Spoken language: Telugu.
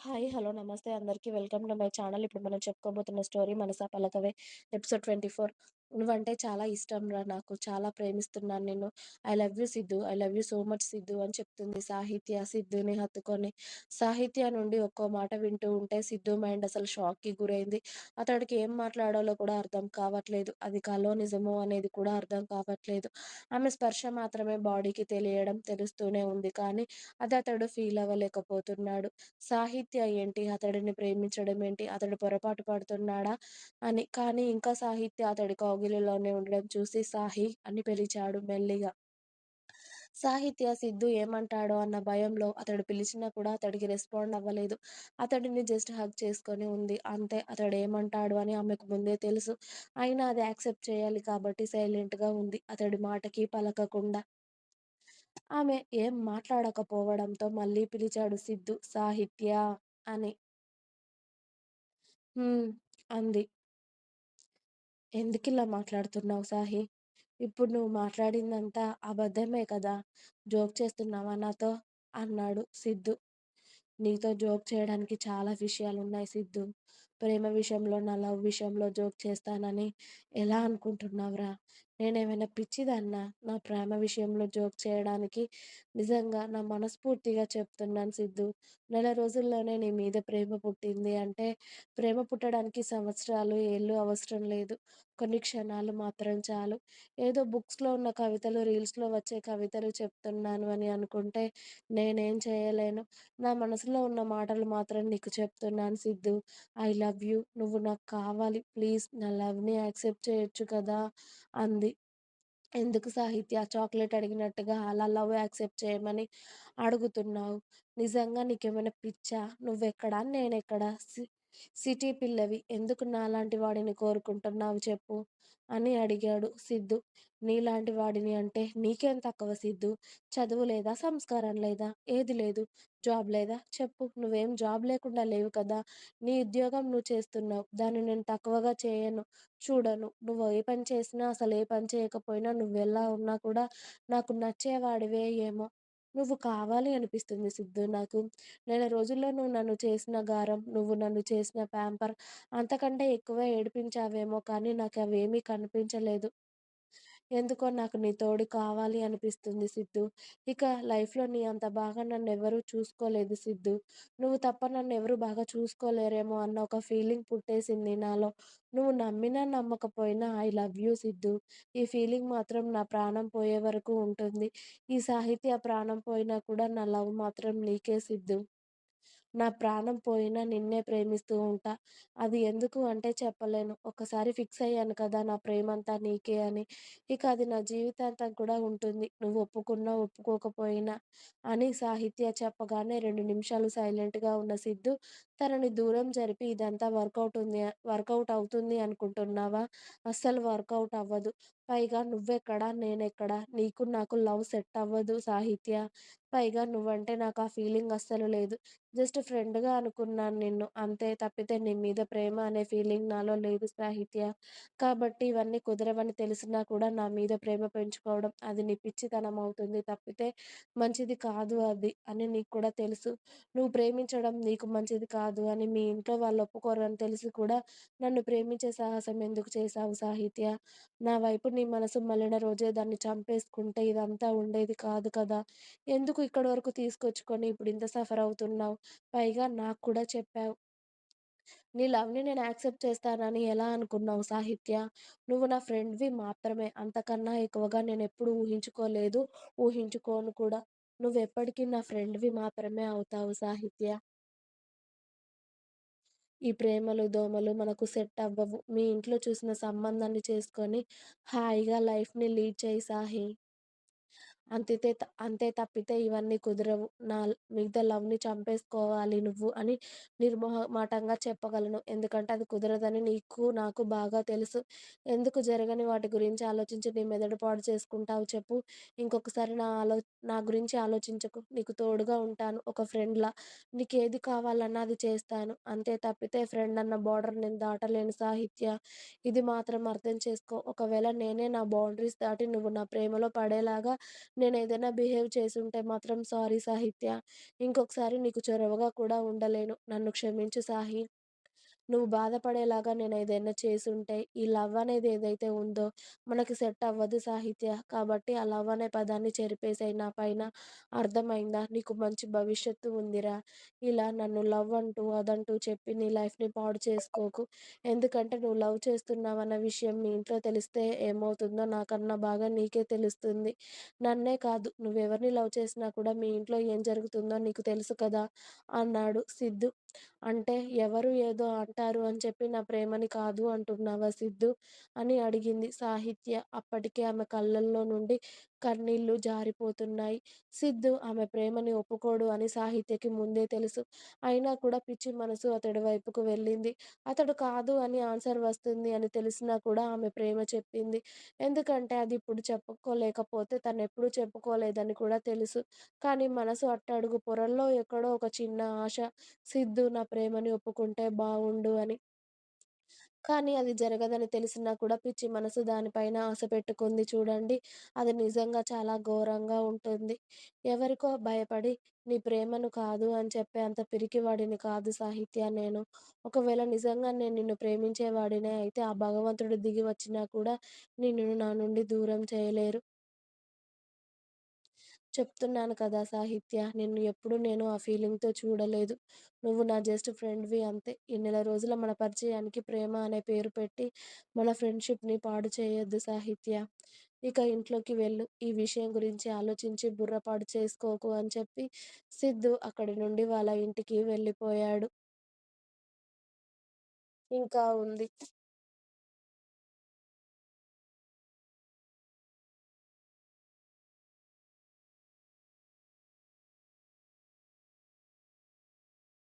హాయ్. హలో. నమస్తే అందరికీ వెల్కమ్ టు మై ఛానల్. ఇప్పుడు మనం చెప్పుకోబోతున్న స్టోరీ 'మనసా పలకవే' ఎపిసోడ్ 24 నువ్వంటే చాలా ఇష్టంరా నాకు. చాలా ప్రేమిస్తున్నాను నేను I love you Siddhu I love you so much Siddhu అని చెప్తుంది సాహిత్య సిద్ధుని హత్తుకొని. సాహిత్య నుండి ఒక్కో మాట వింటూ ఉంటే సిద్ధు మైండ్ అసలు షాక్‌కి గురైంది. అతడికి ఏం మాట్లాడాలో కూడా అర్థం కావట్లేదు. అది కలో నిజమో అనేది కూడా అర్థం కావట్లేదు. ఆమె స్పర్శ మాత్రమే బాడీకి తెలియడం తెలుస్తూనే ఉంది. కానీ అది అతడు ఫీల్ అవ్వలేకపోతున్నాడు. సాహిత్య ఏంటి? అతడిని ప్రేమించడం ఏంటి? అతడు పొరపాటు పడుతున్నాడా అని. కానీ ఇంకా సాహిత్య అతడికి కౌగిలిలోనే ఉండడం చూసి సాహి అని పిలిచాడు మెల్లిగా. సాహిత్య సిద్ధు ఏమంటాడో అన్న భయంలో అతడు పిలిచినా కూడా అతడికి రెస్పాండ్ అవ్వలేదు. అతడిని జస్ట్ హగ్ చేసుకొని ఉంది. అంతే. అతడు ఏమంటాడు అని ఆమెకు ముందే తెలుసు. అయినా అది యాక్సెప్ట్ చేయాలి కాబట్టి సైలెంట్‌గా ఉంది. అతడి మాటకి పలకకుండా. ఆమె ఏం మాట్లాడకపోవడంతో మళ్ళీ పిలిచాడు సిద్ధు సాహిత్య అని. అంది. ఎందుకిలా మాట్లాడుతున్నావు సాహి? ఇప్పుడు నువ్వు మాట్లాడిందంతా అబద్ధమే కదా! జోక్ చేస్తున్నావా నాతో? అన్నాడు సిద్దు నీతో జోక్ చేయడానికి చాలా విషయాలున్నాయి సిద్దు ప్రేమ విషయంలో, నా లవ్ విషయంలో జోక్ చేస్తానని ఎలా అనుకుంటున్నావురా? నేనేమైనా పిచ్చిదన్నా నా ప్రేమ విషయంలో జోక్ చేయడానికి? నిజంగా నా మనస్ఫూర్తిగా చెప్తున్నాను సిద్ధు నెల రోజుల్లోనే నీ మీద ప్రేమ పుట్టింది అంటే ప్రేమ పుట్టడానికి సంవత్సరాలు, ఏళ్ళు అవసరం లేదు. కొన్ని క్షణాలు మాత్రం చాలు. ఏదో బుక్స్‌లో ఉన్న కవితలు, రీల్స్‌లో వచ్చే కవితలు చెప్తున్నాను అని అనుకుంటే నేనేం చేయలేను. నా మనసులో ఉన్న మాటలు మాత్రం నీకు చెప్తున్నాను సిద్ధు ఐ లవ్ యూ. నువ్వు నాకు కావాలి. ప్లీజ్ నా లవ్‌ని యాక్సెప్ట్ చేయొచ్చు కదా! అంది. ఎందుకు సాహిత్య చాక్లెట్ అడిగినట్టుగా అలా లవ్ యాక్సెప్ట్ చేయమని అడుగుతున్నావు? నిజంగా నీకేమైనా పిచ్చా? నువ్వెక్కడ? నేనెక్కడ? సి సిటీ పిల్లవి. ఎందుకు నాలాంటి వాడిని కోరుకుంటున్నావు చెప్పు? అని అడిగాడు సిద్ధు నీలాంటి వాడిని అంటే నీకేం తక్కువ సిద్ధు చదువు లేదా? సంస్కారం లేదా? ఏది లేదు. జాబ్ లేదా? చెప్పు. నువ్వేం జాబ్ లేకుండా లేవు కదా! నీ ఉద్యోగం నువ్వు చేస్తున్నావు. దాన్ని నేను తక్కువగా చేయను, చూడను. నువ్వు ఏ పని చేసినా, అసలు ఏ పని చేయకపోయినా, నువ్వెలా ఉన్నా కూడా నాకు నచ్చేవాడివే ఏమో! నువ్వు కావాలి అనిపిస్తుంది సిద్ధు నాకు. నెల రోజుల్లో నువ్వు నన్ను చేసిన గారం, నువ్వు నన్ను చేసిన ప్యాంపర్ అంతకంటే ఎక్కువ ఏడిపించావేమో కానీ నాకవేమీ కనిపించలేదు. ఎందుకో నాకు నీ తోడు కావాలి అనిపిస్తుంది సిద్ధు ఇక లైఫ్‌లో నీ అంత బాగా నన్నెవరూ చూసుకోలేదు సిద్ధు నువ్వు తప్ప నన్ను ఎవరు బాగా చూసుకోలేరేమో అన్న ఒక ఫీలింగ్ పుట్టేసింది నాలో. నువ్వు నమ్మినా నమ్మకపోయినా ఐ లవ్ యూ సిద్ధు ఈ ఫీలింగ్ మాత్రం నా ప్రాణం పోయే వరకు ఉంటుంది. ఈ సాహిత్య ప్రాణం పోయినా కూడా నా లవ్ మాత్రం నీకే సిద్ధు నా ప్రాణం పోయినా నిన్నే ప్రేమిస్తూ ఉంటా. అది ఎందుకు అంటే చెప్పలేను. ఒక్కసారి ఫిక్స్ అయ్యాను కదా నా ప్రేమంతా నీకే అని. ఇక అది నా జీవితాంతం కూడా ఉంటుంది. నువ్వు ఒప్పుకున్నా, ఒప్పుకోకపోయినా అని సాహిత్య చెప్పగానే రెండు నిమిషాలు సైలెంట్‌గా ఉన్న సిద్ధు తనని దూరం జరిపి ఇదంతా వర్కౌట్ ఉంది వర్కౌట్ అవుతుంది అనుకుంటున్నావా? అస్సలు వర్కౌట్ అవ్వదు. పైగా నువ్వెక్కడ? నేనెక్కడా నీకు నాకు లవ్ సెట్ అవ్వదు సాహిత్య. పైగా నువ్వంటే నాకు ఆ ఫీలింగ్ అస్సలు లేదు. జస్ట్ ఫ్రెండ్‌గా అనుకున్నాను నిన్ను. అంతే తప్పితే నీ మీద ప్రేమ అనే ఫీలింగ్ నాలో లేదు సాహిత్య. కాబట్టి ఇవన్నీ కుదరవని తెలిసినా కూడా నా మీద ప్రేమ పెంచుకోవడం అది నీ పిచ్చితనం అవుతుంది తప్పితే మంచిది కాదు అది అని నీకు కూడా తెలుసు. నువ్వు ప్రేమించడం నీకు మంచిది కాదు అని మీ ఇంట్లో వాళ్ళు ఒప్పుకోరు అని తెలిసి కూడా నన్ను ప్రేమించే సాహసం ఎందుకు చేశావు సాహిత్య? నా వైపు నీ మనసు మళ్ళిన రోజే దాన్ని చంపేసుకుంటే ఇదంతా ఉండేది కాదు కదా! ఎందుకు ఇక్కడి వరకు తీసుకొచ్చుకొని ఇప్పుడు ఇంత సఫర్ అవుతున్నావు? పైగా నాకు కూడా చెప్పావు. నీ లవ్‌ని నేను యాక్సెప్ట్ చేస్తానని ఎలా అనుకున్నావు సాహిత్య? నువ్వు నా ఫ్రెండ్‌వి మాత్రమే. అంతకన్నా ఎక్కువగా నేను ఎప్పుడు ఊహించుకోలేదు. ఊహించుకోను కూడా. నువ్వెప్పటికీ నా ఫ్రెండ్‌వి మాత్రమే అవుతావు సాహిత్య. ఈ ప్రేమలు, దోమలు మనకు సెట్ అవ్వవు. మీ ఇంట్లో చూసిన సంబంధాన్ని చేసుకొని హాయిగా లైఫ్‌ని లీడ్ చేయి సాహి అంతితే అంతే తప్పితే ఇవన్నీ కుదరవు. నా మిగతా లవ్‌ని చంపేసుకోవాలి నువ్వు అని నిర్మోహమాటంగా చెప్పగలను. ఎందుకంటే అది కుదరదని నీకు, నాకు బాగా తెలుసు. ఎందుకు జరగని వాటి గురించి ఆలోచించి నీ మెదడు పాడు చేసుకుంటావు చెప్పు? ఇంకొకసారి నా ఆలో నా గురించి ఆలోచించకు. నీకు తోడుగా ఉంటాను ఒక ఫ్రెండ్‌లా. నీకు ఏది కావాలన్నా అది చేస్తాను. అంతే తప్పితే ఫ్రెండ్ అన్న బార్డర్ నేను దాటలేను సాహిత్య. ఇది మాత్రం అర్థం చేసుకో. ఒకవేళ నేనే నా బౌండరీస్ దాటి నువ్వు నా ప్రేమలో పడేలాగా నేనేదైనా బిహేవ్ చేసుంటే మాత్రం సారీ సాహిత్య. ఇంకొకసారి నీకు చొరవగా కూడా ఉండలేను. నన్ను క్షమించు సాహి నువ్వు బాధపడేలాగా నేను ఏదైనా చేసుంటే, ఈ లవ్ అనేది ఏదైతే ఉందో మనకి సెట్ అవ్వదు సాహిత్య. కాబట్టి ఆ లవ్ అనే పదాన్ని చెరిపేసే నా పైన. అర్థమైందా? నీకు మంచి భవిష్యత్తు ఉందిరా! ఇలా నన్ను లవ్ అంటూ, అదంటూ చెప్పి నీ లైఫ్‌ని పాడు చేసుకోకు. ఎందుకంటే నువ్వు లవ్ చేస్తున్నావన్న విషయం మీ ఇంట్లో తెలిస్తే ఏమవుతుందో నాకన్నా బాగా నీకే తెలుస్తుంది. నన్నే కాదు నువ్వెవరిని లవ్ చేసినా కూడా మీ ఇంట్లో ఏం జరుగుతుందో నీకు తెలుసు కదా! అన్నాడు సిద్ధు. అంటే ఎవరు ఏదో అంటారు అని చెప్పి నా ప్రేమని కాదు అంటున్నావా సిద్ధూ? అని అడిగింది సాహిత్య. అప్పటికే ఆమె కళ్ళల్లో నుండి కన్నీళ్ళు జారిపోతున్నాయి. సిద్ధు ఆమె ప్రేమని ఒప్పుకోడు అని సాహిత్యకి ముందే తెలుసు. అయినా కూడా పిచ్చి మనసు అతడి వైపుకు వెళ్ళింది. అతడు కాదు అని ఆన్సర్ వస్తుంది అని తెలిసినా కూడా ఆమె ప్రేమ చెప్పింది. ఎందుకంటే అది ఇప్పుడు చెప్పుకోలేకపోతే తను ఎప్పుడూ చెప్పుకోలేదని కూడా తెలుసు. కానీ మనసు అట్టడుగు పొరల్లో ఎక్కడో ఒక చిన్న ఆశ సిద్ధు నా ప్రేమని ఒప్పుకుంటే బాగుండు అని. కానీ అది జరగదని తెలిసినా కూడా పిచ్చి మనసు దానిపైన ఆశ పెట్టుకుంది చూడండి. అది నిజంగా చాలా ఘోరంగా ఉంటుంది. ఎవరికో భయపడి నీ ప్రేమను కాదు అని చెప్పే అంత పిరికివాడిని కాదు సాహిత్య నేను. ఒకవేళ నిజంగా నేను నిన్ను ప్రేమించేవాడినే అయితే ఆ భగవంతుడు దిగి వచ్చినా కూడా నిన్ను నా నుండి దూరం చేయలేరు. చెప్తున్నాను కదా సాహిత్య. నిన్ను ఎప్పుడూ నేను ఆ ఫీలింగ్‌తో చూడలేదు. నువ్వు నా జస్ట్ ఫ్రెండ్‌వి అంతే. ఇన్నిల రోజుల మన పరిచయానికి ప్రేమ అనే పేరు పెట్టి మన ఫ్రెండ్‌షిప్‌ని పాడు చేయొద్దు సాహిత్య. ఇక ఇంట్లోకి వెళ్ళు. ఈ విషయం గురించి ఆలోచించి బుర్రపాటు చేసుకోకు అని చెప్పి సిద్ధు అక్కడి నుండి వాళ్ళ ఇంటికి వెళ్ళిపోయాడు. ఇంకా ఉంది.